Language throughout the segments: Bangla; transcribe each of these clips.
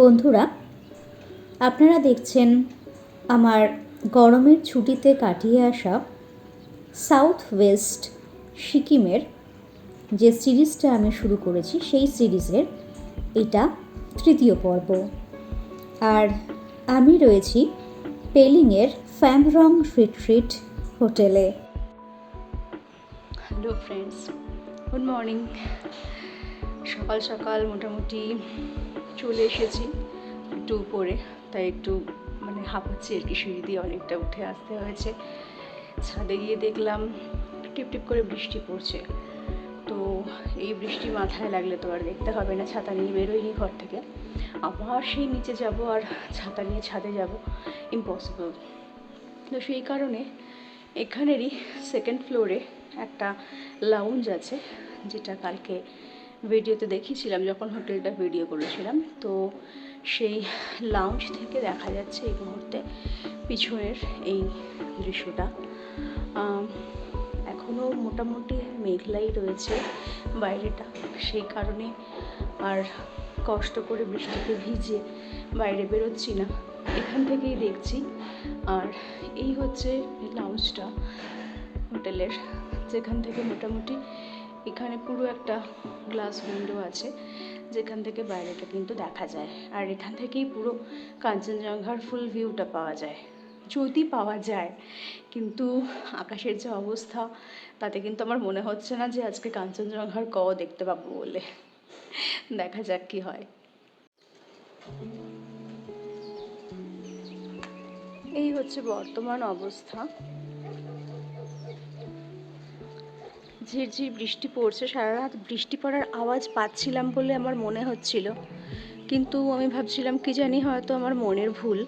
বন্ধুরা, আপনারা দেখছেন আমার গরমের ছুটিতে কাটিয়ে আসা সাউথ ওয়েস্ট সিকিমের যে সিরিজটা আমি শুরু করেছি, সেই সিরিজের এটা তৃতীয় পর্ব। আর আমি রয়েছি পেলিংয়ের ফ্যামরং রিট্রিট হোটেলে। হ্যালো ফ্রেন্ডস গুড মর্নিং সকাল সকাল মোটামুটি চলে এসেছি একটু উপরে, তাই একটু মানে হাঁপাচ্ছি আর কি, সিঁড়ি দিয়ে অনেকটা উঠে আসতে হয়েছে। ছাদে গিয়ে দেখলাম টিপ টিপ করে বৃষ্টি পড়ছে। তো এই বৃষ্টি মাথায় লাগলে তো আর দেখতে হবে না, ছাতা নিয়ে বেরোইনি ঘর থেকে। আবার সেই নিচে যাব আর ছাতা নিয়ে ছাদে যাব ইম্পসিবল তো সেই কারণে এখানেরই সেকেন্ড ফ্লোরে একটা লাউঞ্জ আছে, যেটা কালকে ভিডিওতে দেখিয়েছিলাম, যখন হোটেলটা ভিডিও করেছিলাম। তো সেই লাউঞ্জ থেকে দেখা যাচ্ছে এই মুহূর্তে পিছনের এই দৃশ্যটা। এখনও মোটামুটি মেঘলাই রয়েছে বাইরেটা। সেই কারণে আর কষ্ট করে বৃষ্টিতে ভিজে বাইরে বেরোচ্ছি না। এখান থেকেই দেখছি। আর এই হচ্ছে লাউঞ্জটা হোটেলের, যেখান থেকে মোটামুটি এখানে পুরো একটা গ্লাস উইন্ডো আছে, যেখান থেকে বাইরেটা কিন্তু দেখা যায়। আর এখান থেকেই পুরো কাঞ্চনজঙ্ঘার ফুল ভিউটা পাওয়া যায়। যদি পাওয়া যায়, কিন্তু আকাশের যে অবস্থা, তাতে কিন্তু আমার মনে হচ্ছে না যে আজকে কাঞ্চনজঙ্ঘার ক দেখতে পাবো বলে। দেখা যাক কি হয়। এই হচ্ছে বর্তমান অবস্থা। ঝিরঝির বৃষ্টি পড়ছে সারা রাত বৃষ্টি পড়ার আওয়াজ পাচ্ছিলাম বলে আমার মনে হচ্ছিল। কিন্তু আমি ভাবছিলাম, কি জানি হয়তো আমার মনের ভুল।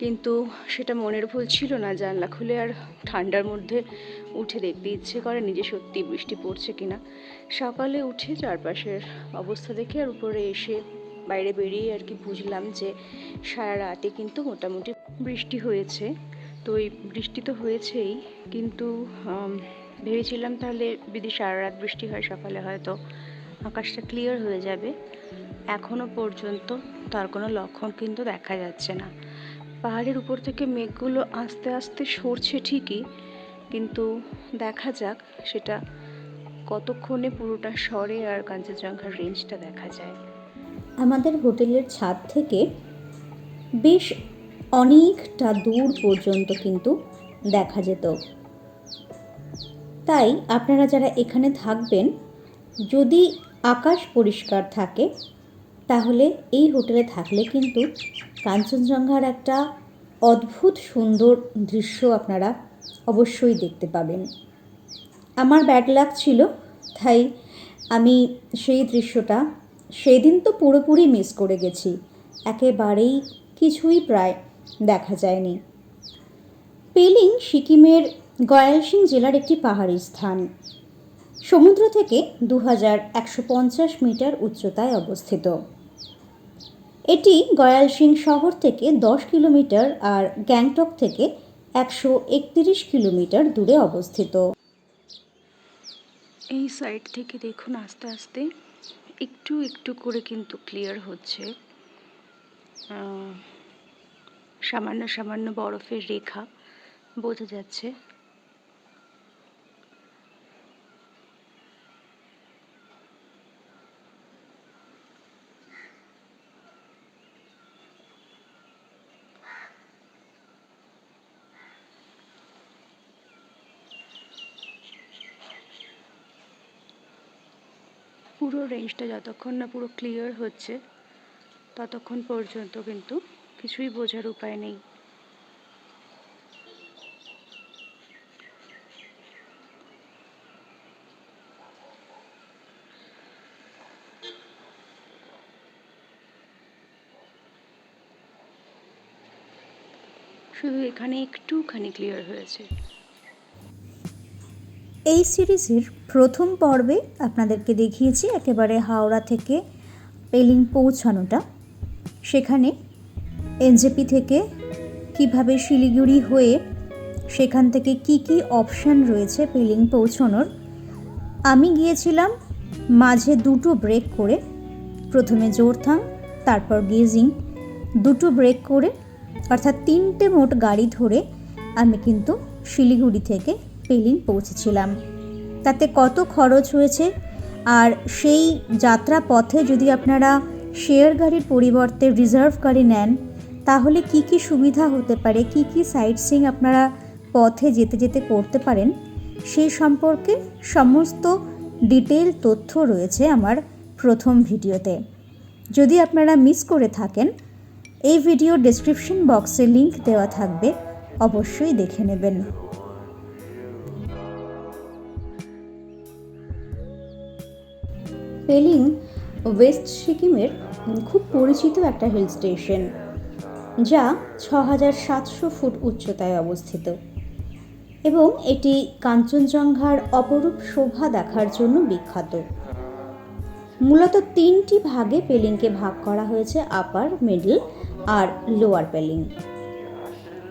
কিন্তু সেটা মনের ভুল ছিল না, জানলা খুলে আর ঠান্ডার মধ্যে উঠে দেখতে ইচ্ছে করে নিজে সত্যি বৃষ্টি পড়ছে কিনা। সকালে উঠে চারপাশের অবস্থা দেখে আর উপরে এসে বাইরে বেরিয়ে আর কি বুঝলাম যে সারা রাতে কিন্তু মোটামুটি বৃষ্টি হয়েছে। তো এই বৃষ্টি তো হয়েছেই, কিন্তু ভেবেছিলাম তাহলে যদি সারা রাত বৃষ্টি হয়, সকালে হয়তো আকাশটা ক্লিয়ার হয়ে যাবে। এখনও পর্যন্ত তার কোনো লক্ষণ কিন্তু দেখা যাচ্ছে না। পাহাড়ের উপর থেকে মেঘগুলো আস্তে আস্তে সরছে ঠিকই, কিন্তু দেখা যাক সেটা কতক্ষণে পুরোটা সরে আর কাঞ্চনজঙ্ঘার রেঞ্জটা দেখা যায়। আমাদের হোটেলের ছাদ থেকে বেশ অনেকটা দূর পর্যন্ত কিন্তু দেখা যেত। তাই আপনারা যারা এখানে থাকবেন, যদি আকাশ পরিষ্কার থাকে, তাহলে এই হোটেলে থাকলে কিন্তু কাঞ্চনজঙ্ঘার একটা অদ্ভুত সুন্দর দৃশ্য আপনারা অবশ্যই দেখতে পাবেন। আমার ব্যাড লাক ছিল, তাই আমি সেই দৃশ্যটা সেই দিন তো পুরোপুরি মিস করে গেছি। একেবারেই কিছুই প্রায় দেখা যায়নি। পেলিং সিকিমের গয়ালসিং জেলার একটি পাহাড়ি স্থান। সমুদ্র থেকে দু হাজার একশো পঞ্চাশ মিটার উচ্চতায় অবস্থিত। এটি গয়ালসিং শহর থেকে দশ কিলোমিটার আর গ্যাংটক থেকে একশো কিলোমিটার দূরে অবস্থিত। এই সাইড থেকে দেখুন আস্তে আস্তে। একটু একটু করে কিন্তু ক্লিয়ার হচ্ছে। সামান্য সামান্য বরফের রেখা বোঝা যাচ্ছে পুরো রেঞ্জটা যতক্ষণ না পুরো ক্লিয়ার হচ্ছে, ততক্ষণ পর্যন্ত কিন্তু কিছুই বোঝার উপায় নেই। শুধু এখানে একটুখানি ক্লিয়ার হয়েছে। এই সিরিজের প্রথম পর্বে আপনাদেরকে দেখিয়েছি একেবারে হাওড়া থেকে পেলিং পৌঁছানোটা। সেখানে এনজেপি থেকে কীভাবে শিলিগুড়ি হয়ে সেখান থেকে কি কি অপশান রয়েছে পেলিং পৌঁছানোর, আমি গিয়েছিলাম মাঝে দুটো ব্রেক করে। প্রথমে জোরথাং তারপর গেজিং। দুটো ব্রেক করে, অর্থাৎ তিনটে মোট গাড়ি ধরে আমি কিন্তু শিলিগুড়ি থেকে পেলিং পৌঁছেছিলাম। তাতে কত খরচ হয়েছে? আর সেই যাত্রা পথে যদি আপনারা শেয়ার গাড়ির পরিবর্তে রিজার্ভ গাড়ি নেন, তাহলে কি কি সুবিধা হতে পারে? কি কি সাইট সিং আপনারা পথে যেতে যেতে করতে পারেন? সেই সম্পর্কে সমস্ত ডিটেল তথ্য রয়েছে আমার প্রথম ভিডিওতে। যদি আপনারা মিস করে থাকেন, এই ভিডিও ডেসক্রিপশন বক্সে লিংক দেওয়া থাকবে, অবশ্যই দেখে নেবেন। পেলিং ওয়েস্ট সিকিমের খুব পরিচিত একটা হিল স্টেশন, যা ছ সাতশো ফুট উচ্চতায় অবস্থিত। এবং এটি কাঞ্চনজঙ্ঘার অপরূপ শোভা দেখার জন্য বিখ্যাত। মূলত তিনটি ভাগে পেলিংকে ভাগ করা হয়েছে, আপার, মিডল আর লোয়ার পেলিং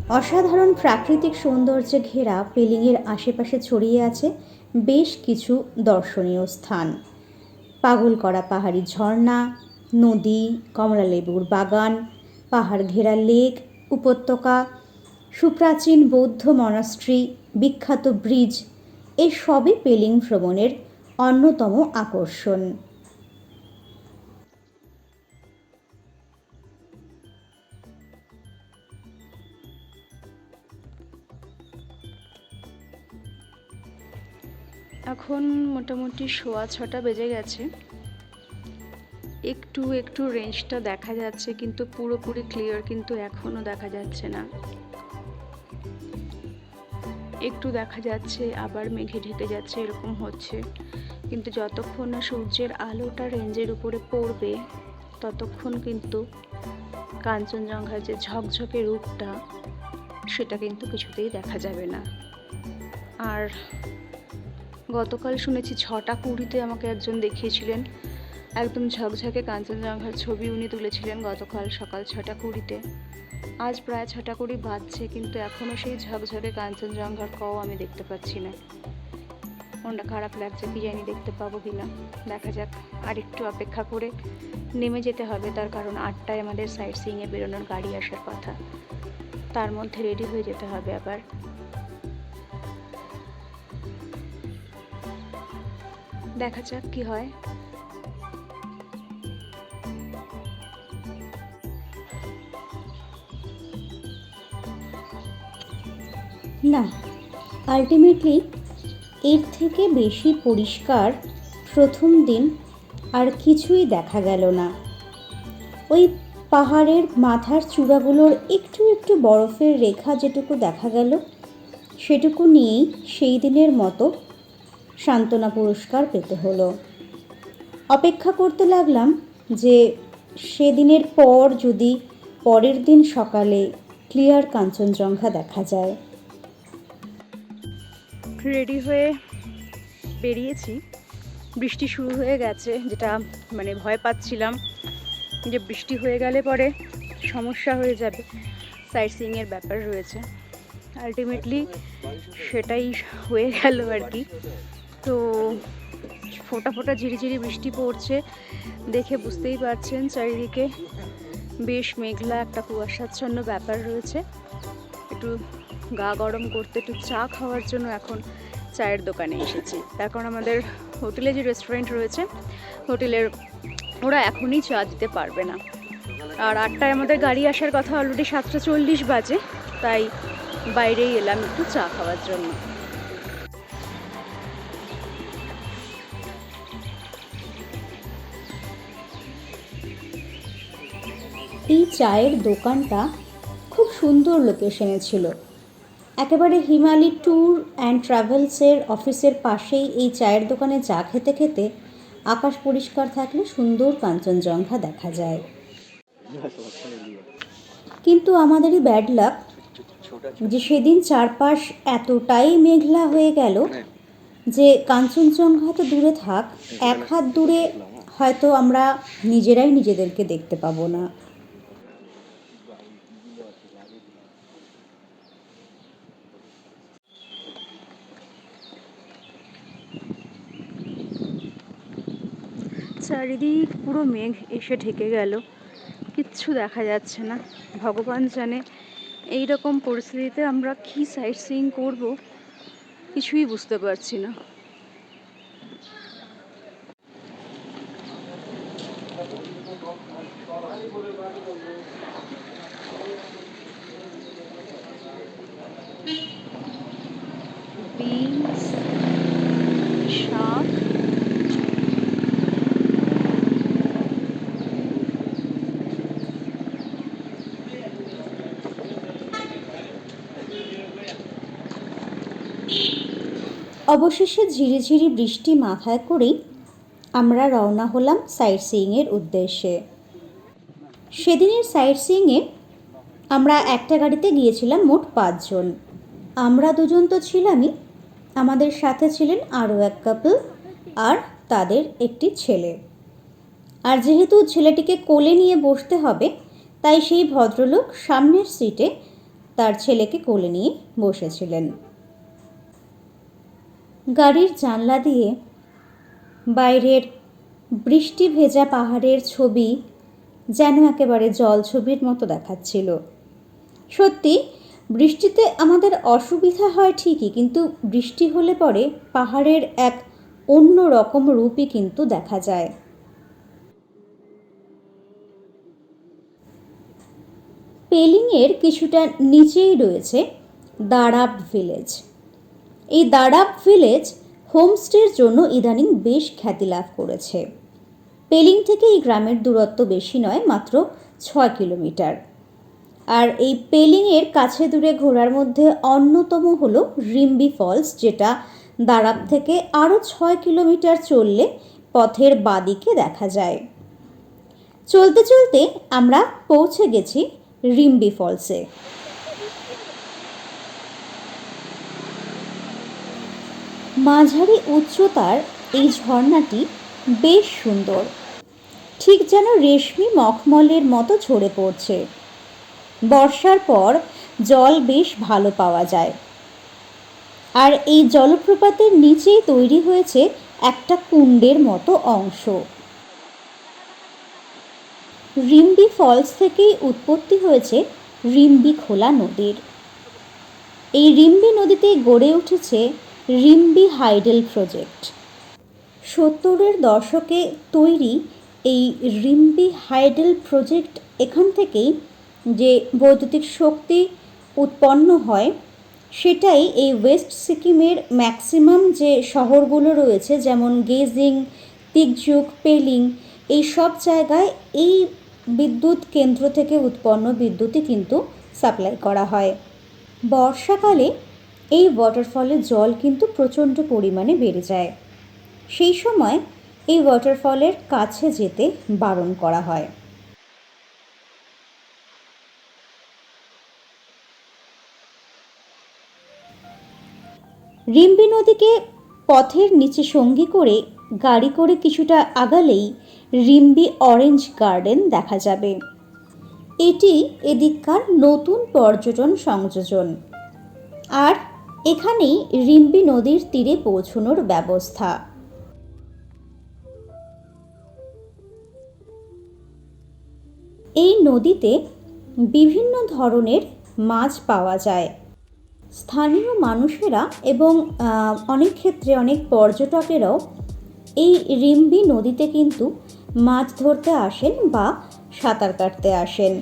অসাধারণ প্রাকৃতিক সৌন্দর্যে ঘেরা পেলিংয়ের আশেপাশে ছড়িয়ে আছে বেশ কিছু দর্শনীয় স্থান। পাগল করা পাহাড়ি ঝর্ণা, নদী, কমলালেবুর বাগান, পাহাড় ঘেরা লেক, উপত্যকা, সুপ্রাচীন বৌদ্ধ মনাস্ট্রি, বিখ্যাত ব্রিজ, এসবই পেলিং ভ্রমণের অন্যতম আকর্ষণ। মোটামুটি সোয়া ছটা বেজে গেছে। একটু একটু রেঞ্জটা দেখা যাচ্ছে, কিন্তু পুরোপুরি ক্লিয়ার কিন্তু এখনও দেখা যাচ্ছে না। একটু দেখা যাচ্ছে, আবার মেঘে ঢেকে যাচ্ছে, এরকম হচ্ছে। কিন্তু যতক্ষণ না সূর্যের আলোটা রেঞ্জের উপরে পড়বে, ততক্ষণ কিন্তু কাঞ্চনজঙ্ঘার যে ঝকঝকে রূপটা, সেটা কিন্তু কিছুতেই দেখা যাবে না। আর গতকাল শুনেছি ছটা কুড়িতে আমাকে একজন দেখিয়েছিলেন। একদম ঝকঝকে কাঞ্চনজঙ্ঘার ছবি উনি তুলেছিলেন গতকাল সকাল ছটা কুড়িতে। আজ প্রায় ছটা কুড়ি বাজছে, কিন্তু এখনও সেই ঝকঝকে কাঞ্চনজঙ্ঘার কও আমি দেখতে পাচ্ছি না। মনটা খারাপ লাগছে, কি জানি দেখতে পাবো কি না। দেখা যাক আর একটু অপেক্ষা করে নেমে যেতে হবে, তার কারণ আটটায় আমাদের সাইট সিইংয়ে বেরোনোর গাড়ি আসার কথা। তার মধ্যে রেডি হয়ে যেতে হবে আবার। দেখা যাক কি হয়। না আলটিমেটলি এর থেকে বেশি পরিষ্কার প্রথম দিন আর কিছুই দেখা গেল না। ওই পাহাড়ের মাথার চূড়াগুলোর একটু একটু বরফের রেখা যেটুকু দেখা গেল, সেটুকু নিয়েই সেই দিনের মতো সান্ত্বনা পুরস্কার পেতে হলো। অপেক্ষা করতে লাগলাম যে সেদিনের পর যদি পরের দিন সকালে ক্লিয়ার কাঞ্চনজঙ্ঘা দেখা যায়। রেডি হয়ে বেরিয়েছি। বৃষ্টি শুরু হয়ে গেছে, যেটা মানে ভয় পাচ্ছিলাম যে বৃষ্টি হয়ে গেলে পরে সমস্যা হয়ে যাবে। সাইট সিইংয়ের ব্যাপার রয়েছে। আলটিমেটলি সেটাই হয়ে গেল আর কি। তো ফোটা ফোটা ঝিরিঝিরি বৃষ্টি পড়ছে, দেখে বুঝতেই পারছেন চারিদিকে বেশ মেঘলা একটা কুয়াশাচ্ছন্ন ব্যাপার রয়েছে। একটু গা গরম করতে, একটু চা খাওয়ার জন্য এখন চায়ের দোকানে এসেছি। তার কারণ আমাদের হোটেলে যে রেস্টুরেন্ট রয়েছে, হোটেলের ওরা এখনই চা দিতে পারবে না। আর আটটায় আমাদের গাড়ি আসার কথা অলরেডি সাতটা চল্লিশ বাজে, তাই বাইরেই এলাম একটু চা খাওয়ার জন্য। এই চায়ের দোকানটা খুব সুন্দর লোকেশনে ছিল। একেবারে হিমালয় ট্যুর অ্যান্ড ট্রাভেলসের অফিসের পাশেই এই চায়ের দোকানে চা খেতে খেতে আকাশ পরিষ্কার থাকলে সুন্দর কাঞ্চনজঙ্ঘা দেখা যায়। কিন্তু আমাদেরই ব্যাড লাক যে সেদিন চারপাশ এতটাই মেঘলা হয়ে গেল যে কাঞ্চনজঙ্ঘা তো দূরে থাক, এক হাত দূরে হয়তো আমরা নিজেরাই নিজেদেরকে দেখতে পাবো না। চারিদিক পুরো মেঘ এসে ঢেকে গেল। কিচ্ছু দেখা যাচ্ছে না। ভগবান জানে এই রকম পরিস্থিতিতে আমরা কী সাইট সিইং করব, কিছুই বুঝতে পারছি না। অবশেষে ঝিরিঝিরি বৃষ্টি মাথায় করেই আমরা রওনা হলাম সাইট সিইংয়ের উদ্দেশ্যে। সেদিনের সাইট সিইংয়ে আমরা একটা গাড়িতে গিয়েছিলাম মোট পাঁচজন। আমরা দুজন তো ছিলামই। আমাদের সাথে ছিলেন আরও এক কাপল আর তাদের একটি ছেলে। আর যেহেতু ছেলেটিকে কোলে নিয়ে বসতে হবে, তাই সেই ভদ্রলোক সামনের সিটে তার ছেলেকে কোলে নিয়ে বসেছিলেন। গাড়ির জানলা দিয়ে বাইরের বৃষ্টি ভেজা পাহাড়ের ছবি যেন একেবারে জল ছবির মতো দেখাচ্ছিল। সত্যি, বৃষ্টিতে আমাদের অসুবিধা হয় ঠিকই, কিন্তু বৃষ্টি হলে পরে পাহাড়ের এক অন্য রকম রূপই কিন্তু দেখা যায়। পেলিংয়ের কিছুটা নিচেই রয়েছে দারাব ভিলেজ। এই দারাব ভিলেজ হোমস্টের জন্য ইদানিং বেশ খ্যাতি লাভ করেছে। পেলিং থেকে এই গ্রামের দূরত্ব বেশি নয়, মাত্র ছয় কিলোমিটার। আর এই পেলিংয়ের কাছে দূরে ঘোরার মধ্যে অন্যতম হলো রিম্বি ফলস, যেটা দারাব থেকে আরও ছয় কিলোমিটার চললে পথের বাদিকে দেখা যায়। চলতে চলতে আমরা পৌঁছে গেছি রিম্বি ফলসে। মাঝারি উচ্চতার এই ঝর্ণাটি বেশ সুন্দর। ঠিক যেন রেশমি মখমলের মতো ঝরে পড়ছে। বর্ষার পর জল বেশ ভালো পাওয়া যায়। আর এই জলপ্রপাতের নিচেই তৈরি হয়েছে একটা কুণ্ডের মতো অংশ। রিম্বি ফলস থেকেই উৎপত্তি হয়েছে রিম্বি খোলা নদীর। এই রিম্বি নদীতে গড়ে উঠেছে রিম্বি হাইডেল প্রজেক্ট। সত্তরের দশকে তৈরি এই রিম্বি হাইডেল প্রজেক্ট এখান থেকেই যে বৈদ্যুতিক শক্তি উৎপন্ন হয়, সেটাই এই ওয়েস্ট সিকিমের ম্যাক্সিমাম যে শহরগুলো রয়েছে, যেমন গেজিং, তিকজুক, পেলিং এই সব জায়গায় এই বিদ্যুৎ কেন্দ্র থেকে উৎপন্ন বিদ্যুৎই কিন্তু সাপ্লাই করা হয়। বর্ষাকালে এই ওয়াটারফলে জল কিন্তু প্রচণ্ড পরিমাণে বেড়ে যায়। সেই সময় এই ওয়াটারফলের কাছে যেতে বারণ করা হয়। রিম্বি নদীকে পথের নিচে সঙ্গী করে গাড়ি করে কিছুটা আগালেই রিম্বি অরেঞ্জ গার্ডেন দেখা যাবে। এটি এদিককার নতুন পর্যটন সংযোজন। আর এখানেই রিম্বি নদীর তীরে পৌঁছনোর ব্যবস্থা। এই নদীতে বিভিন্ন ধরনের মাছ পাওয়া যায়। স্থানীয় মানুষেরা এবং অনেক ক্ষেত্রে অনেক পর্যটকেরাও এই রিম্বি নদীতে কিন্তু মাছ ধরতে আসেন বা সাঁতার কাটতে আসেন।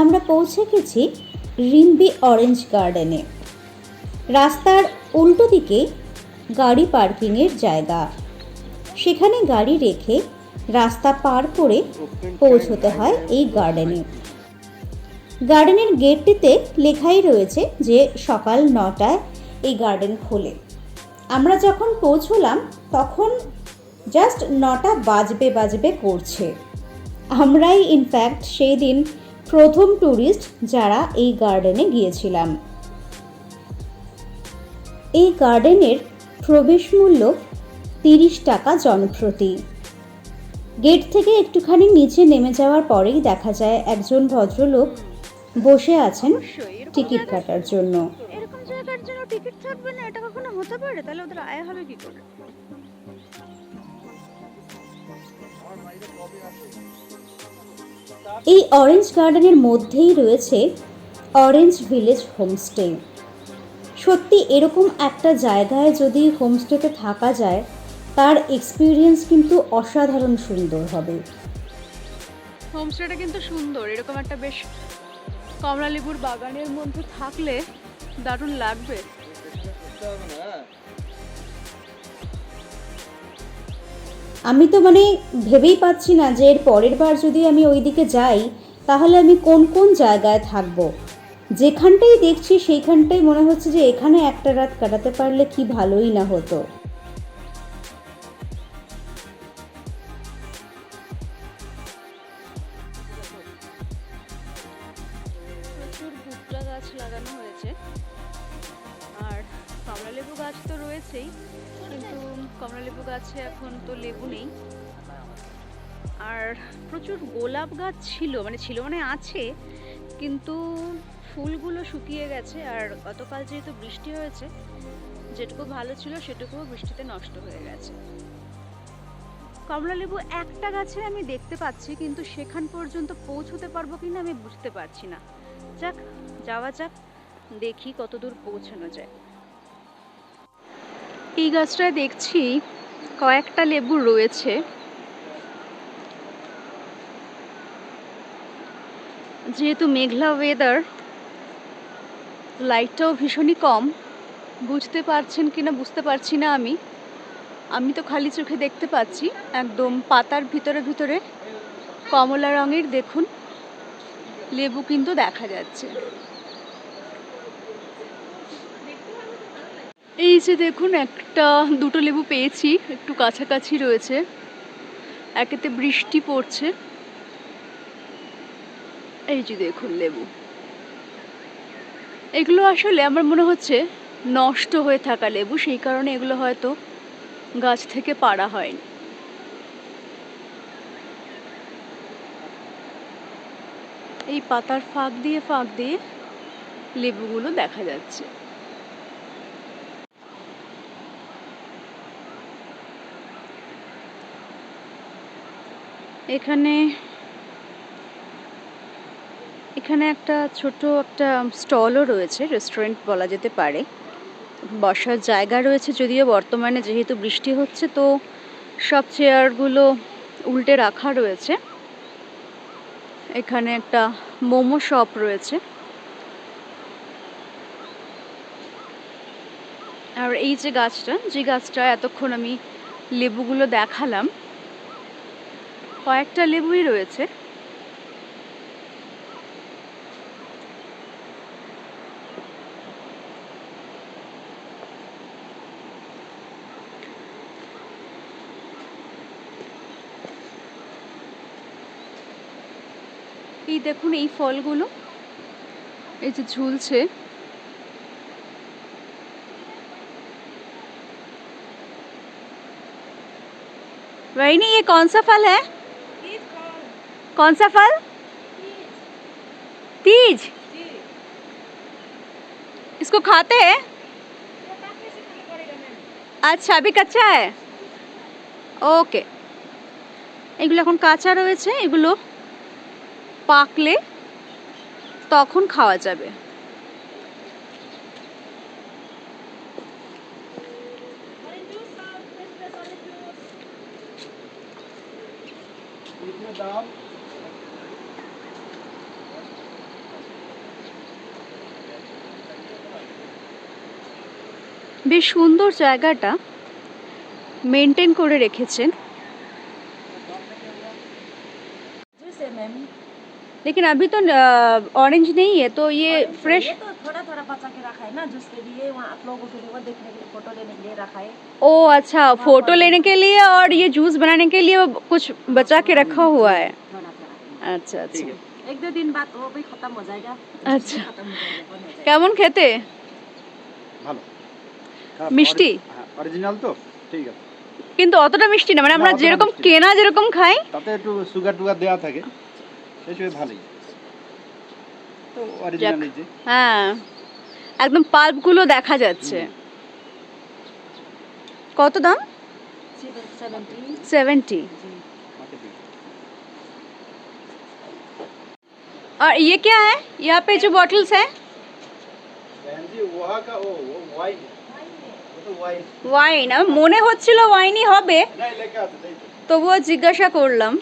আমরা পৌঁছে গেছি রিম্বি অরেঞ্জ গার্ডেনে। রাস্তার উল্টো দিকে গাড়ি পার্কিংয়ের জায়গা। সেখানে গাড়ি রেখে রাস্তা পার করে পৌঁছতে হয় এই গার্ডেনে। গার্ডেনের গেটটিতে লেখাই রয়েছে যে সকাল নটায় এই গার্ডেন খোলে। আমরা যখন পৌঁছলাম, তখন জাস্ট নটা বাজবে বাজবে করছে। আমরাই ইনফ্যাক্ট সেই দিন প্রথম ট্যুরিস্ট যারা এই গার্ডেনে গিয়েছিলাম। এই গার্ডেনের প্রবেশ মূল্য তিরিশ টাকা জনপ্রতি। গেট থেকে একটুখানি নিচে নেমে যাওয়ার পরেই দেখা যায় একজন ভদ্রলোক বসে আছেন টিকিট কাটার জন্য। এরকম জন্য টিকিট থাকবে না, এটা কখনো হতে পারে? তাহলে ওদের আয় হবে কি করে? এই অরেঞ্জ গার্ডেনের মধ্যেই রয়েছে অরেঞ্জ ভিলেজ হোমস্টে সত্যি, এরকম একটা জায়গায় যদি হোমস্টেতে থাকা যায়, তার এক্সপিরিয়েন্স কিন্তু অসাধারণ সুন্দর হবে। হোমস্টেটা কিন্তু সুন্দর, এরকম একটা বেশ কমলা লেবুর বাগানের মধ্যে থাকলে দারুণ লাগবে। আমি তো মানে ভেবেই পাচ্ছি না যে এর পরের বার যদি আমি ওইদিকে যাই, তাহলে আমি কোন কোন জায়গায় থাকব? যেখানটাই দেখছি সেইখানটাই মনে হচ্ছে যে এখানে একটা রাত কাটাতে পারলে কি ভালোই না হতো। গাছ লাগানো হয়েছে। আর কমলালেবু গাছ তো রয়েছেই। গাছে এখন তো লেবু নেই। আর প্রচুর গোলাপ গাছ ছিল মানে ছিল মানে আছে, কিন্তু ফুলগুলো শুকিয়ে গেছে আর গতকাল যেহেতু বৃষ্টি হয়েছে, যেটুকু ভালো ছিল সেটুকুও বৃষ্টিতে নষ্ট হয়ে গেছে। কমলালেবু একটা গাছে আমি দেখতে পাচ্ছি, কিন্তু সেখান পর্যন্ত পৌঁছতে পারব কিনা আমি বুঝতে পারছি না। যাক, যাওয়া যাক, দেখি কতদূর পৌঁছানো যায়। এই গাছটায় দেখছি কয়েকটা লেবু রয়েছে। যেহেতু মেঘলা ওয়েদার লাইটটাও ভীষণই কম। বুঝতে পারছেন কিনা বুঝতে পারছি না আমি। আমি তো খালি চোখে দেখতে পাচ্ছি। একদম পাতার ভিতরে ভিতরে কমলা রঙের দেখুন, লেবু কিন্তু দেখা যাচ্ছে। এই যে দেখুন, একটা, দুটো লেবু পেয়েছি, একটু কাছাকাছি রয়েছে। একেতে বৃষ্টি পড়ছে। এই যে দেখুন লেবু। এগুলো আসলে আমার মনে হচ্ছে নষ্ট হয়ে থাকা লেবু, সেই কারণে এগুলো হয়তো গাছ থেকে পাড়া হয়নি। এই পাতার ফাঁক দিয়ে ফাঁক দিয়ে লেবুগুলো দেখা যাচ্ছে। এখানে এখানে একটা ছোট একটা স্টলও রয়েছে, রেস্টুরেন্ট বলা যেতে পারে। বসার জায়গা রয়েছে যদিও বর্তমানে যেহেতু বৃষ্টি হচ্ছে, তো সব চেয়ারগুলো উল্টে রাখা রয়েছে। এখানে একটা মোমো শপ রয়েছে। আর এই যে গাছটা যে গাছটা এতক্ষণ আমি লেবুগুলো দেখালাম কয়েকটা লেবুই রয়েছে এই দেখুন এই ফলগুলো এই যে ঝুলছে वही ये कौन सा फल है कौन सा फल तीज इसको खाते हैं আচ্ছা अभी কাঁচা है ওকে এগুলো এখন কাঁচা রয়েছে এগুলো পাকলে তখন খাওয়া যাবে বেশ সুন্দর জায়গাটা মেনটেন করে রেখেছেন जूस है मैम लेकिन अभी तो ऑरेंज नहीं है तो ये फ्रेश ये तो थोड़ा थोड़ा बचा के रखा है ना जूस के लिए वहाँ आप लोगों के लिए वो देखने के लिए फोटो लेने के लिए रखा है ओ अच्छा फोटो लेने के लिए और ये जूस बनाने के लिए वो कुछ बचा के रखा हुआ है थोड़ा थोड़ा अच्छा अच्छा एक दो दिन बाद वो भी खत्म हो जाएगा अच्छा। खत्म हो जाएगा बंद हो जाएगा কেমন খেতে ভালো খারাপ, মিষ্টি? অরি- হ্যাঁ, অরিজিনাল তো ঠিক আছে কিন্তু অতটা মিষ্টি না মানে আমরা না, অতটা যেরকম মিষ্টি না। কেনা যেরকম খাই তাতে একটু সুগার টুগার দেওয়া থাকে সেই হিসেবে ভালোই তো অরিজিনাল এই যে হ্যাঁ একদম পাল্পগুলো দেখা যাচ্ছে কত দাম सेवेंटी सेवेंटी जी और ये क्या है यहाँ पे जो बॉटल्स है बहन जी वहाँ का वो वो वाइन वो तो वाइन ওয়াইন আমার মনে হচ্ছিল ওয়াইনই হবে। তবুও জিজ্ঞাসা করলাম।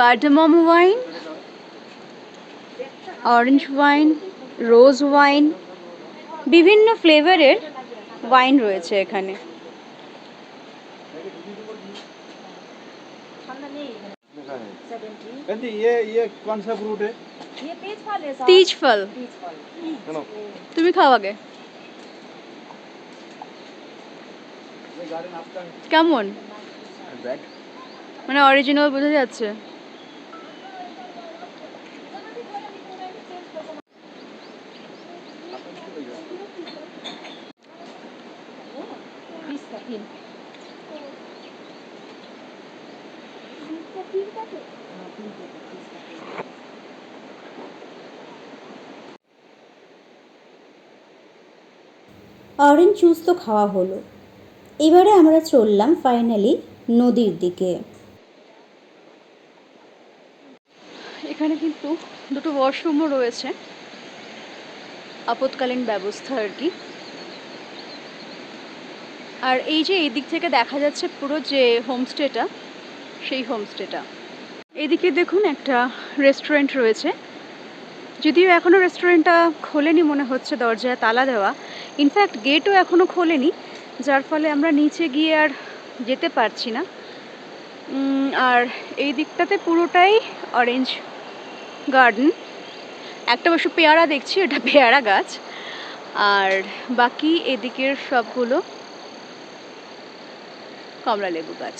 Cardamom wine orange wine rose wine বিভিন্ন ফ্লেভারের ওয়াইন রয়েছে এখানে। सेवेंटी बहन जी ये ये कौन सा फ्रूट है ये पेज फल है साहब। তিজ ফল पेज फल सुनो তুমি খাও আগে ये गार्डन आपका है কেমন बैग মানে অরিজিনাল বোঝা যাচ্ছে জুস তো খাওয়া হলো। এবারে আমরা চললাম ফাইনালি নদীর দিকে। এখানে কিন্তু দুটো ওয়াশরুমও রয়েছে। আপৎকালীন ব্যবস্থা আর কি। আর এই যে এই দিক থেকে দেখা যাচ্ছে পুরো যে হোমস্টেটা সেই হোমস্টেটা এদিকে দেখুন একটা রেস্টুরেন্ট রয়েছে। যদিও এখনও রেস্টুরেন্টটা খোলেনি মনে হচ্ছে দরজায় তালা দেওয়া ইনফ্যাক্ট গেটও এখনও খোলেনি, যার ফলে আমরা নিচে গিয়ে আর যেতে পারছি না। আর এই দিকটাতে পুরোটাই অরেঞ্জ গার্ডেন একটা অবশ্য পেয়ারা দেখছি, এটা পেয়ারা গাছ। আর বাকি এদিকের সবগুলো কমলা লেবু গাছ।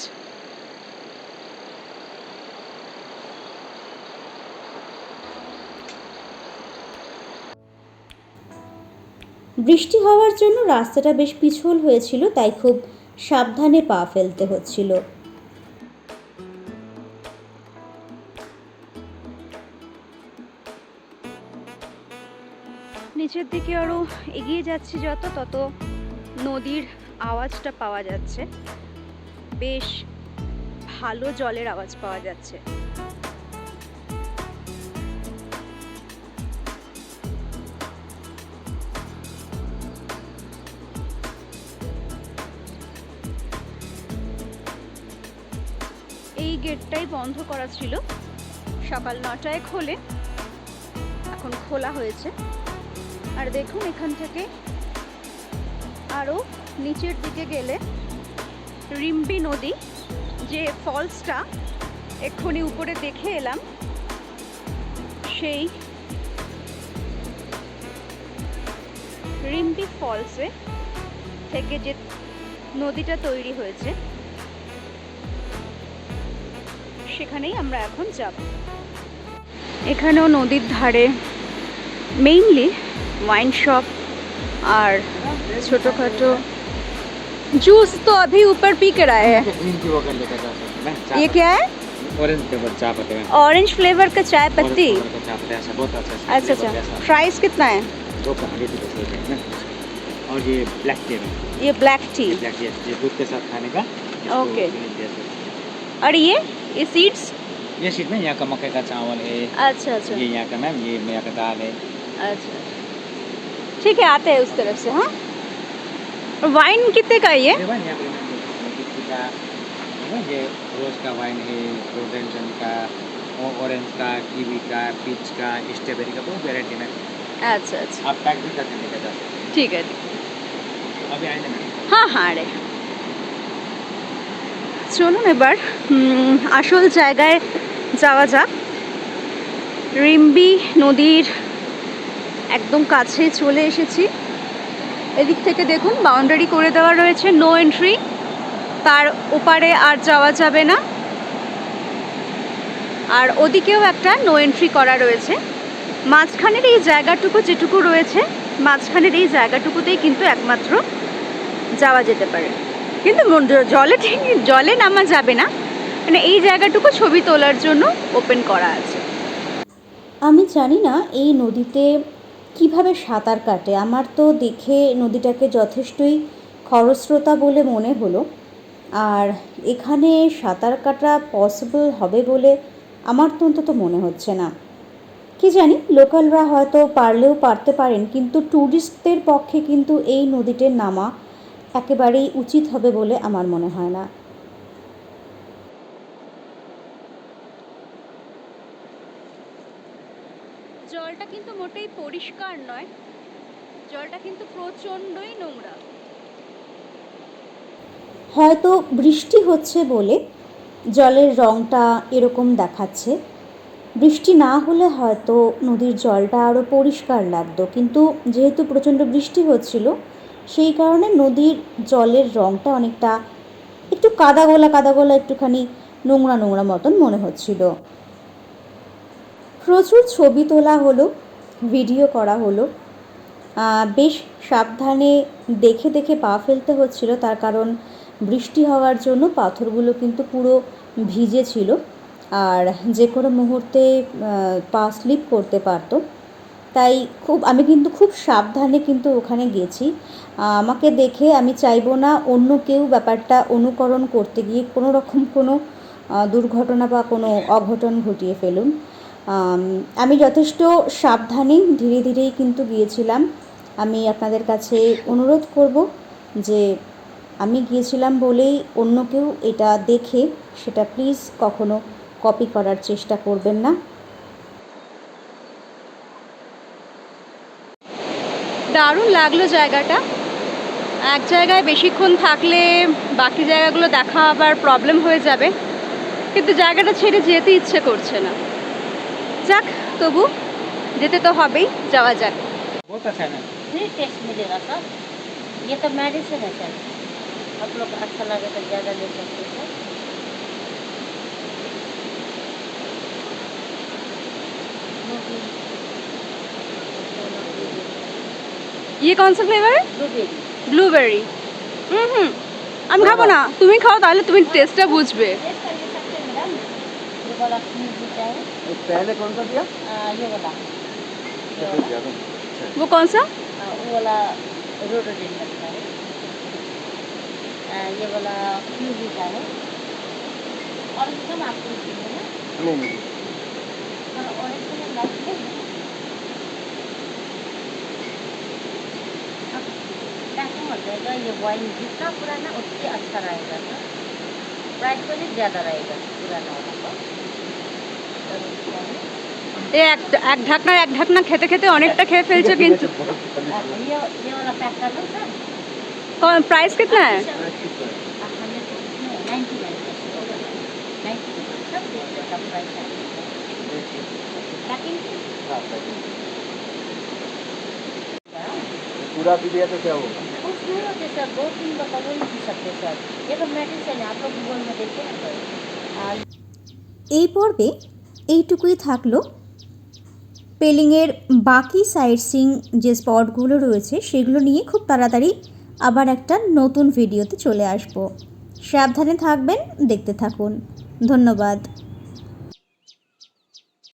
বৃষ্টি হওয়ার জন্য রাস্তাটা বেশ পিছল হয়েছিল, তাই খুব সাবধানে পা ফেলতে হচ্ছিল। নিচের দিকে আরও এগিয়ে যাচ্ছি যত তত নদীর আওয়াজটা পাওয়া যাচ্ছে। বেশ ভালো জলের আওয়াজ পাওয়া যাচ্ছে। বন্ধ করা ছিল। সকাল নটায় খোলে। এখন খোলা হয়েছে। আর দেখুন এখান থেকে আরও নিচের দিকে গেলে রিম্পি নদী, যে ফলসটা এক্ষুনি উপরে দেখে এলাম, সেই রিম্পি ফলসে থেকে যে নদীটা তৈরি হয়েছে। সেখানেই আমরা এখন যাব এখানেও নদীর ধারে মেইনলি वाइन शॉप और छोटोखाटो जूस तो अभी ऊपर पी कर आए हैं ग्रीन टी वगैरह लेकर जा सकते हैं ये क्या है ऑरेंज फ्लेवर चाय पत्ती में ऑरेंज फ्लेवर का चाय पत्ती ऑरेंज फ्लेवर का चाय पत्ती ऐसा बहुत अच्छा है अच्छा flavor अच्छा जैसा। प्राइस कितना है दो का हंड्रेड रुपीज़ होते हैं ना और ये ब्लैक टी है ये ब्लैक टी ब्लैक टी ये दूध के साथ खाने का इसको Okay. green tea ऐसे। और ये ये सीड्स ये सीट में यहाँ का मक्के का चावल है। अच्छा अच्छा। ये यहाँ का मैम ये मेरा का दाल है। अच्छा, अच्छा। ठीक है आते हैं उस तरफ़ से हाँ? वाइन कितने का ये? ये रोज का? वाइन है गोल्डन जन का ऑरेंज का कीवी का पीच का स्ट्रॉबेरी का बहुत वेराइटी में अच्छा अच्छा। आप पैक भी करते हैं ठीक है। अभी आएँगे मैम। हाँ हाँ अरे চলুন এবার আসল জায়গায় যাওয়া যাক। রিম্বি নদীর একদম কাছে চলে এসেছি। এদিক থেকে দেখুন বাউন্ডারি করে দেওয়া রয়েছে নো এন্ট্রি তার ওপারে আর যাওয়া যাবে না। আর ওদিকেও একটা নো এন্ট্রি করা রয়েছে। মাঝখানের এই জায়গাটুকু যেটুকু রয়েছে, মাঝখানের এই জায়গাটুকুতেই কিন্তু একমাত্র যাওয়া যেতে পারে। কিন্তু জলে ঠিক জলে নামা যাবে না। মানে এই জায়গাটুকু ছবি তোলার জন্য ওপেন করা আছে। আমি জানি না এই নদীতে কীভাবে সাঁতার কাটে। আমার তো দেখে নদীটাকে যথেষ্টই খরস্রোতা বলে মনে হলো। আর এখানে সাঁতার কাটা পসিবল হবে বলে আমার তো অন্তত মনে হচ্ছে না। কি জানি, লোকালরা হয়তো পারলেও পারতে পারেন, কিন্তু ট্যুরিস্টদের পক্ষে কিন্তু এই নদীতে নামা একেবারেই উচিত হবে বলে আমার মনে হয় না। জলটা কিন্তু মোটেই পরিষ্কার নয়। জলটা কিন্তু প্রচণ্ডই নোংরা। হয়তো বৃষ্টি হচ্ছে বলে জলের রঙটা এরকম দেখাচ্ছে। বৃষ্টি না হলে হয়তো নদীর জলটা আরও পরিষ্কার লাগতো। কিন্তু যেহেতু প্রচণ্ড বৃষ্টি হচ্ছিল সেই কারণে নদীর জলের রঙটা অনেকটা একটু কাদা গোলা কাদা গোলা একটুখানি নোংরা নোংরা মতন মনে হচ্ছিল। প্রচুর ছবি তোলা হলো, ভিডিও করা হলো। বেশ সাবধানে দেখে দেখে পা ফেলতে হচ্ছিল, তার কারণ বৃষ্টি হওয়ার জন্য পাথরগুলো কিন্তু পুরো ভিজে ছিল। আর যে কোনো মুহূর্তে পা স্লিপ করতে পারতো। তাই খুব, আমি কিন্তু খুব সাবধানে কিন্তু ওখানে গেছি। আমাকে দেখে আমি চাইব না অন্য কেউ ব্যাপারটা অনুকরণ করতে গিয়ে কোনো রকম কোনো দুর্ঘটনা বা কোনো অঘটন ঘটিয়ে ফেলুন। আমি যথেষ্ট সাবধানে ধীরে ধীরেই কিন্তু গিয়েছিলাম। আমি আপনাদের কাছে অনুরোধ করব যে আমি গিয়েছিলাম বলেই অন্য কেউ এটা দেখে সেটা প্লিজ কখনো কপি করার চেষ্টা করবেন না। দারুণ লাগলো জায়গাটা এক জায়গায় বেশিক্ষণ থাকলে বাকি জায়গাগুলো দেখা আবার প্রবলেম হয়ে যাবে কিন্তু জায়গাটা ছেড়ে যেতে ইচ্ছে করছে না যাক তবু যেতে তো হবেই যাওয়া যাক बहुत अच्छा है ना फ्री टेस्ट मिलेगा सर ये तो मेडिसिन है सर आप लोग को अच्छा लगे तो ज़्यादा ले सकते हैं सर ইয়ে कौन सा फ्लेवर है ब्लूबेरी ব্লুবেরি হুম হুম আমি খাবো না তুমি খাও তাহলে তুমি টেস্টটা বুঝবে टेस्ट कर सकते हैं मैडम ये वाला फ्यूज होता है पहले कौन सा दिया आ, ये वाला ये वाला वो कौन सा आ, वो वाला रोडोडिन लगता है आ, ये वाला फ्यूज होता है और इसका आपको है ना नहीं नहीं और ऑरेंज हो जाएगा ये वाइन जितना पुराना उतने अच्छा रहेगा सर प्राइस तो नहीं ज़्यादा रहेगा पुराना वाला का तो इसका है। এ এক এক ঢাকনা এক ঢাকনা খেতে খেতে অনেকটা খেয়ে ফেলছো কিন্তু आ, ये ये वाला पैक कर दो सर প্রাইস कितना है नाइन्टी नाइन नाइन्टी सब का प्राइस है पैकिंग पूरा पी लिया तो क्या होगा कुछ नहीं होते सर दो तीन बता नहीं पी सकते सर ये तो मेडिसिन है आप लोग गूगल में देखिए ना सर आ, এই পর্বে এইটুকুই থাকলো পেলিংয়ের বাকি সাইট সিং যে স্পটগুলো রয়েছে সেগুলো নিয়ে খুব তাড়াতাড়ি আবার একটা নতুন ভিডিওতে চলে আসব সাবধানে থাকবেন দেখতে থাকুন ধন্যবাদ